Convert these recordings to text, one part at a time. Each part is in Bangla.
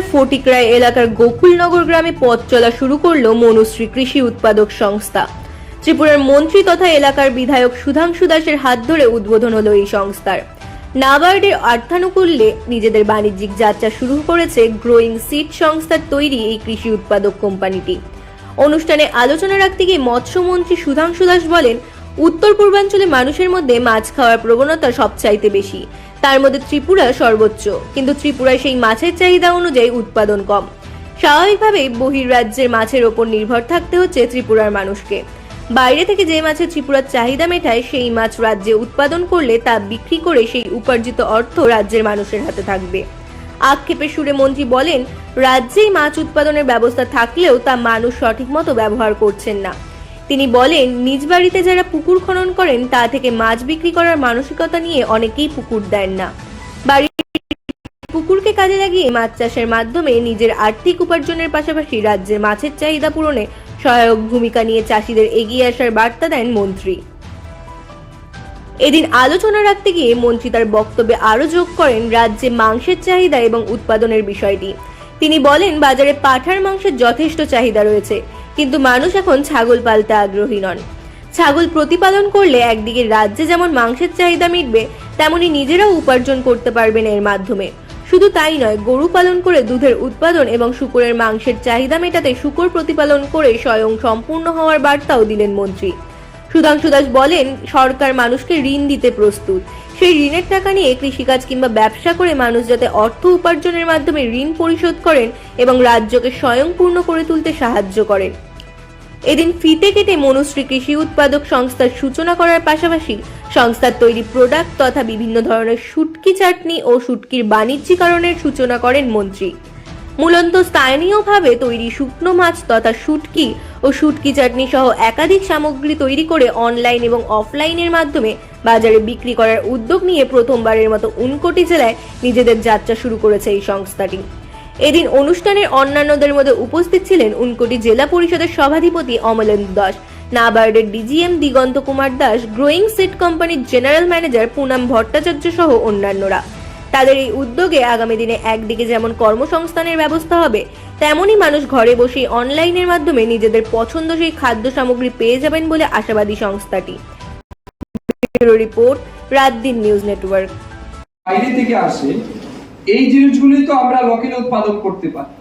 জেলার ফটিকরায় এলাকার গোকুলনগর গ্রামে পথ চলা শুরু করল মনুশ্রী কৃষি উৎপাদক সংস্থা। ত্রিপুরার মন্ত্রী তথা এলাকার বিধায়ক সুধাংশু দাসের হাত ধরে উদ্বোধন হলো এই সংস্থার। নাবার্ডের অর্থানুকূল্যে নিজেদের বাণিজ্যিক যাত্রা শুরু করেছে গ্রোয়িং সিড সংস্থার তৈরি এই কৃষি উৎপাদক কোম্পানিটি। অনুষ্ঠানে আলোচনা রাখতে গিয়ে মৎস্যমন্ত্রী সুধাংশু দাস বলেন উত্তর পূর্বাঞ্চলে মানুষের মধ্যে মাছ খাওয়ার প্রবণতা সবচাইতে বেশি। তার মধ্যে ত্রিপুরা সর্বোচ্চ। কিন্তু ত্রিপুরায় সেই মাছের চাহিদা অনুযায়ী উৎপাদন কম। স্বাভাবিকভাবেই বহির্রাজ্যের মাছের ওপর নির্ভর থাকতে হচ্ছে ত্রিপুরার মানুষকে। বাইরে থেকে যে মাছের ত্রিপুরার চাহিদা মেটায়, সেই মাছ রাজ্যে উৎপাদন করলে তা বিক্রি করে সেই উপার্জিত অর্থ রাজ্যের মানুষের হাতে থাকবে। আক্ষেপে সুরে মন্ত্রী বলেন, রাজ্যেই মাছ উৎপাদনের ব্যবস্থা থাকলেও তা মানুষ সঠিক মতো ব্যবহার করছেন না। তিনি বলেন, নিজ বাড়িতে যারা পুকুর খনন করেন, তা থেকে মাছ বিক্রি করার মানসিকতা নিয়ে অনেকেই পুকুর দেন না। পুকুরকে কাজে লাগিয়ে মাছ চাষের মাধ্যমে নিজের আর্থিক উপার্জনের পাশাপাশি রাজ্যের মাছের চাহিদা পূরণে সহায়ক ভূমিকা নিয়ে চাষিদের এগিয়ে আসার বার্তা দেন মন্ত্রী। এদিন আলোচনা রাখতে গিয়ে মন্ত্রী তার বক্তব্যে আরও যোগ করেন রাজ্যে মাংসের চাহিদা এবং উৎপাদনের বিষয়টি। তিনি বলেন, বাজারে পাঠার মাংসের যথেষ্ট চাহিদা রয়েছে। কিন্তু মানুষ এখন ছাগল পালতে আগ্রহী নন। ছাগল প্রতিপালন করলে একদিকে রাজ্যে যেমন মাংসের চাহিদা মিটবে, তেমনি নিজেরাও উপার্জন করতে পারবেন এর মাধ্যমে। শুধু তাই নয়, গরু পালন করে দুধের উৎপাদন এবং শুকরের মাংসের চাহিদা মেটাতে শুকর প্রতিপালন করে স্বয়ং সম্পূর্ণ হওয়ার বার্তাও দিলেন মন্ত্রী। সুধাংশু দাস বলেন, সরকার মানুষকে ঋণ দিতে প্রস্তুত। সেই ঋণের টাকা নিয়ে কৃষিকাজ কিংবা ব্যবসা করে মানুষ যাতে অর্থ উপার্জনের মাধ্যমে ঋণ পরিশোধ করেন এবং রাজ্যকে স্বয়ংপূর্ণ করে তুলতে সাহায্য করেন। এদিন ফিতে কেটে মনুশ্রী কৃষি উৎপাদক সংস্থার সূচনা করার পাশাপাশি সংস্থার তৈরি প্রোডাক্ট তথা বিভিন্ন ধরনের শুটকি চাটনি ও শুটকির বাণিজ্যিকরণের সূচনা করেন মন্ত্রী। মূলত স্থানীয়ভাবে তৈরি শুকনো মাছ তথা শুটকি ও শুটকি চাটনি সহ একাধিক সামগ্রী তৈরি করে অনলাইন এবং অফলাইনের মাধ্যমে বাজারে বিক্রি করার উদ্যোগ নিয়ে প্রথমবারের মতো উনকোটি জেলায় নিজেদের যাত্রা শুরু করেছে এই সংস্থাটি। এদিন অনুষ্ঠানের অন্যান্যদের মধ্যে উপস্থিত ছিলেন উনকোটি জেলা পরিষদের সভাধিপতি Amalendu Das, নাবার্ডের DGM Diganta Kumar Das, growing seed কোম্পানির জেনারেল ম্যানেজার পুনাম ভট্টাচার্য সহ অন্যান্যরা। তাদের এই উদ্যোগে আগামী দিনে একদিকে যেমন কর্মসংস্থানের ব্যবস্থা হবে তেমনি মানুষ ঘরে বসেই অনলাইনের মাধ্যমে নিজেদের পছন্দসই খাদ্য সামগ্রী পেয়ে যাবেন বলে আশাবাদী সংস্থাটি। রিপোর্ট রাত দিন নিউজ নেটওয়ার্ক। বাইরে থেকে আসে এই জিনিসগুলি তো আমরা লোকেল উৎপাদন করতে পারি।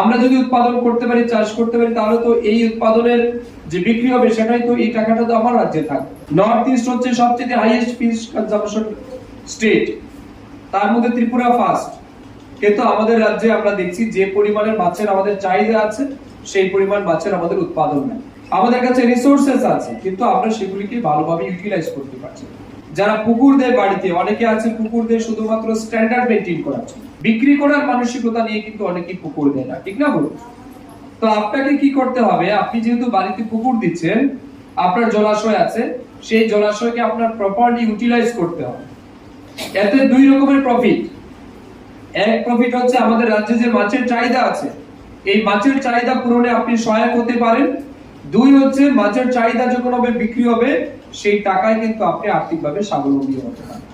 আমরা যদি উৎপাদন করতে পারি, চাষ করতে পারি, তাহলে তো এই উৎপাদনের যে বিক্রি হবে, সেটাই তো এই টাকাটা তো আমার রাজ্যে থাকবে নর্থ ইস্ট হচ্ছে সবচেয়ে হাইয়েস্ট ফিশ কনজাম্পশন স্টেট তার মধ্যে ত্রিপুরা ফার্স্ট কিন্তু আমাদের রাজ্যে আমরা দেখছি যে পরিমাণের মাছের আমাদের চাহিদা আছে, সেই পরিমাণ মাছের আমাদের উৎপাদন নেই। আমাদের কাছে রিসোর্সেস আছে, কিন্তু আমরা সেগুলিকে ভালোভাবে ইউটিলাইজ করতে পারছি না। যারা পুকুর দেয় বাড়িতে, অনেকে আছে পুকুর শুধুমাত্র স্ট্যান্ডার্ড মেনটেন করার জন্য। বিক্রি করার মানসিকতা নিয়ে কিন্তু অনেকেই পুকুর দেয় না, ঠিক না বলুন? তো আপনাকে কি করতে হবে? আপনি যেহেতু বাড়িতে পুকুর দিচ্ছেন, আপনার জলাশয় আছে, সেই জলাশয়কে আপনার প্রপারলি ইউটিলাইজ করতে হবে। এতে দুই রকমের প্রফিট এক প্রফিট হচ্ছে আমাদের রাজ্যে যে মাছের চাহিদা আছে, এই মাছের চাহিদা পূরণে আপনি সহায়ক হতে পারেন। দুই হচ্ছে মাছের চাহিদা যখন হবে, বিক্রি হবে সেই টাকায় কিন্তু আপনি আর্থিকভাবে স্বাবলম্বী হতে পারেন